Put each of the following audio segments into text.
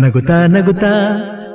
నగుతా నగుతా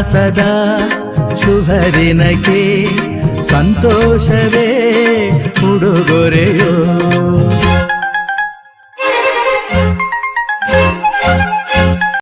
ಉಲ್ಲಾಸದ ಶುಭ ದಿನಕ್ಕೆ ಸಂತೋಷವೇ ಉಡುಗೊರೆಯೋ